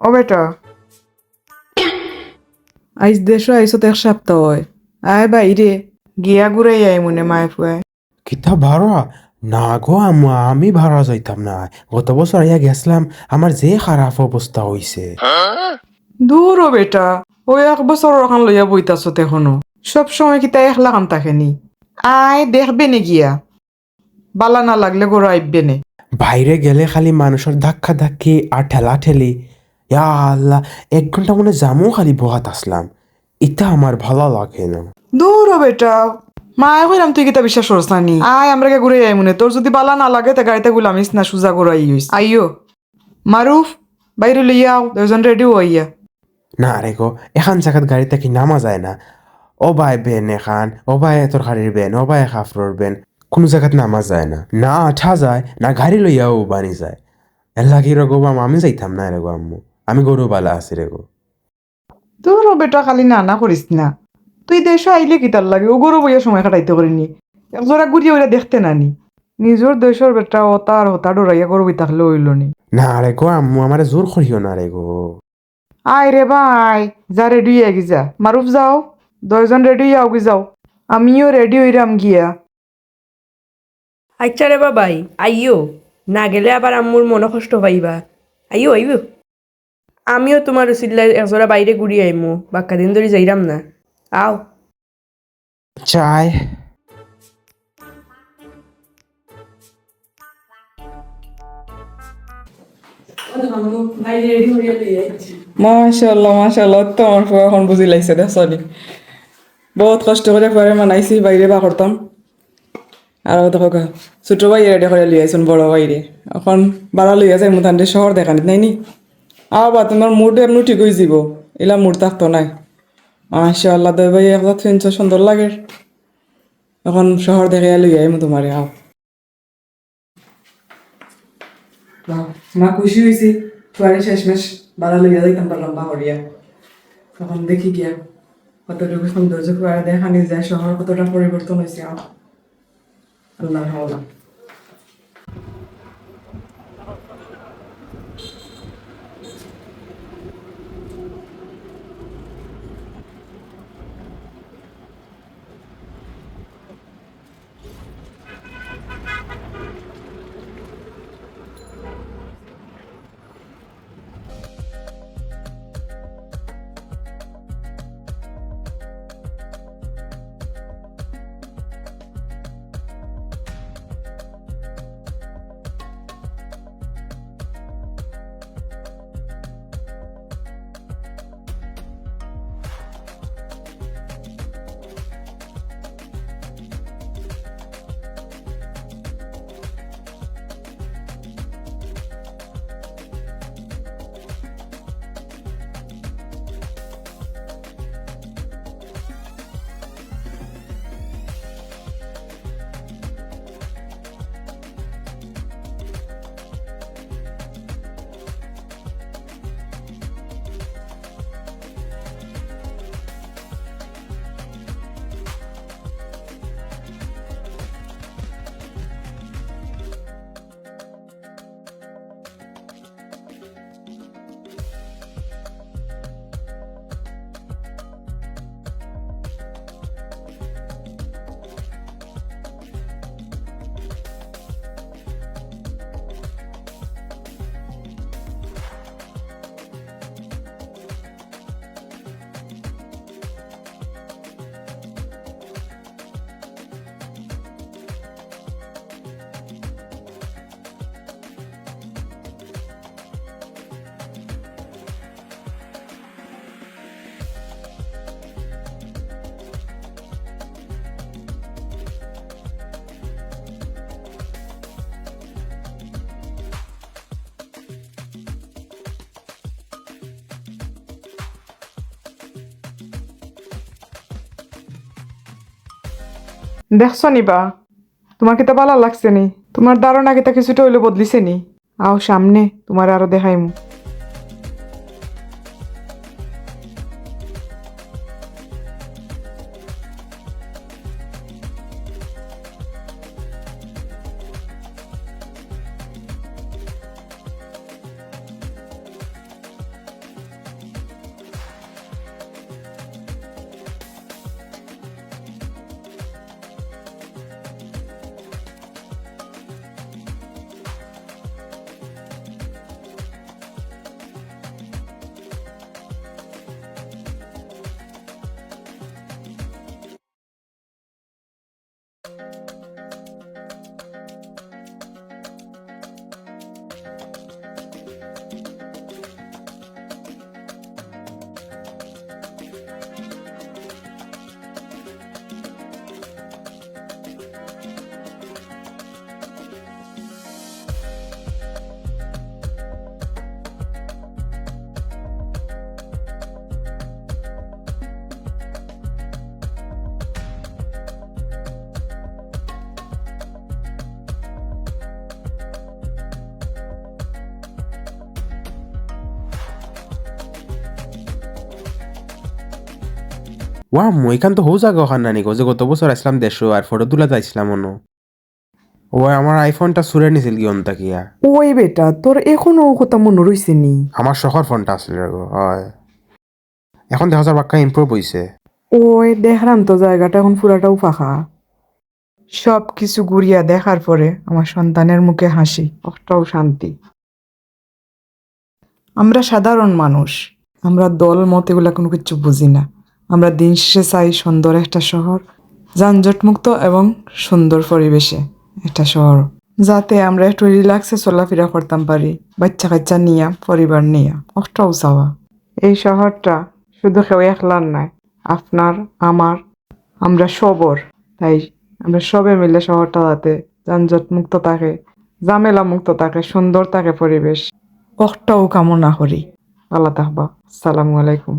ও বেটা। আইস দেশ আইসত এক সপ্তাহ হয়। আয় বাইরে গিয়া ঘুরাই আই মনে মায় ফুয়ায় কিতা ভাড়া না গো আমি ভাড়া যাইতাম না গত বছর আইয়া গেছিলাম। আমার যে খারাপ অবস্থা হইছে দূর ও বেটা। ওই এক বছর ওখান লইয়া বইতাছ এখনও। সব সময় কি তাই একলা কান থাকেনি। আয় দেখবে নে গিয়া? বালা না লাগলে গরু আইবে নে। বাইরে গেলে খালি মানুষের ধাক্কা ধাক্কি আর ঠেলা ঠেলি ইয়া আল্লাহ এক ঘণ্টা মনে জামু খালি বহাত আসলাম। এটা আমার ভালো লাগে না। দূর বেটা। মায় কইলাম তুই কিতা বিশ্বাস করছ না নি? আয় আমরা কে ঘুরে আই মনে তোর যদি বালা না লাগে তে গাড়িতে গুলামিস না সুজা করে আই হইস আইও মারুফ বাইরে লইয়া আও। দুজন রেডি হইয়া না রে গো এখান জায়গাত গাড়িতে কি নামা যায় না? ও বাই বেন এখান ও বাই তরকারির বেন ও বাই খাফরর বেন। কোনো জায়গাত নামা যায় না। না আঠা যায় না গাড়ি লইয়াও বানি যায়। এর লাগি রে গো আমি যাইতাম না রে গো আম্মু। আমি গরু বালা আছি রে গো। তোর বেটা খালি না না করিস না। তুই দেশ আইলে কি তার লাগে? ও গরু বইয়া সময় কাটাইতে করিনি একজোড়া ঘুরিয়ে ওরা দেখতে নানি নিজের দেশের বেটা ও তার হতা ডরাইয়া গরু থাকলে হইল নি। না রে গো আম্মু আমার জোর করিও না রে গো। আয় রে ভাই যা রেডি হয়ে গিযা মারুফ যাও। দশজন রেডি হয়ে আও যাও। আমিও রেডি হইরাম গিয়া। আচ্ছা রে বাবাই আইও না গেলে আবার আম্মুর মনে কষ্ট পাইবা। আইও আইও আমিও তোমার উচিল্লায় একজোড়া বাইরে ঘুরি আইমু, বাক্কা দিন ধরে যাইরাম না। আও। চাই। মাশাল্লাহ মাশাল্লাহ ফুয়া এখন বুঝি লাগছে দে সরি বহুত কষ্ট করে পরে মানাইছি, বাইরে বা করতাম। আর দেখো ছোট ভাই রেডি করে লিয়ে আইসুন বড় বাইরে এখন বাড়া লইয়া যাই মুথান্ডে শহর দেখানি নাই নি? আবা তোমার মুড এমনি ঠিক হয়ে যাব এলা মুড থাকতো নাই। মাশাল্লাহ দই ভাই একলা ফিনছো সুন্দর লাগে। এখন শহর দেখে লইয়া আইমু তোমারে, আও। মা খুশি হয়েছি তুয়ারে শেষমেশ বাড়া লইয়া যাইতাম পারলাম তখন দেখি গিয়া কতটুকু সৌন্দর্য ফুয়ারে দেখানি যায়, শহর কতটা পরিবর্তন হয়েছে আল্লাহ দেখছ নিবা? তোমাকে তো ভালো লাগছে নি। তোমার ধারণা কিতা কিছুটা হইলে বদলিছে নি? আও সামনে, তোমার আরও দেখাইমু। ওয়া আম্মু এখান তো হৌ জাগা ওখান নানি গো যে গত বছর আসলাম দেশো আর ফটো তুলা যাইছিলাম অনো। ও আমার আইফোনটা সুরে নিছিল কি অন্তা কিয়া। ওই বেটা তোর এখনও ও কথা মনে রইছে নি? আমার শখর ফোনটা আসলে গো হয়। এখন দেখা যার বাক্কা ইমপ্রুভ হইছে ওই দেখলাম তো জায়গাটা এখন পুরাটাও ফাঁকা সব কিছু ঘুরিয়া দেখার পরে আমার সন্তানের মুখে হাসি একটাও শান্তি। আমরা সাধারণ মানুষ আমরা দল মত এগুলা কোনো কিছু বুঝি না। আমরা দিন শেষে চাই সুন্দর একটা শহর, যানজটমুক্ত এবং সুন্দর পরিবেশে একটা শহর, যাতে আমরা একটু রিল্যাক্সে চলাফেরা করতাম পারি, বাচ্চা কাচ্চা নিয়া, পরিবার নিয়া একটাও চাওয়া। এই শহরটা শুধু কেউ একলার নাই আপনার, আমার, আমরা সবর। তাই আমরা সবে মিলে শহরটা যাতে যানজট মুক্ত থাকে ঝামেলা মুক্ত থাকে, সুন্দর থাকে পরিবেশ অকটাও কামনা করি। আল্লাহ তাহবা। আসসালামু আলাইকুম।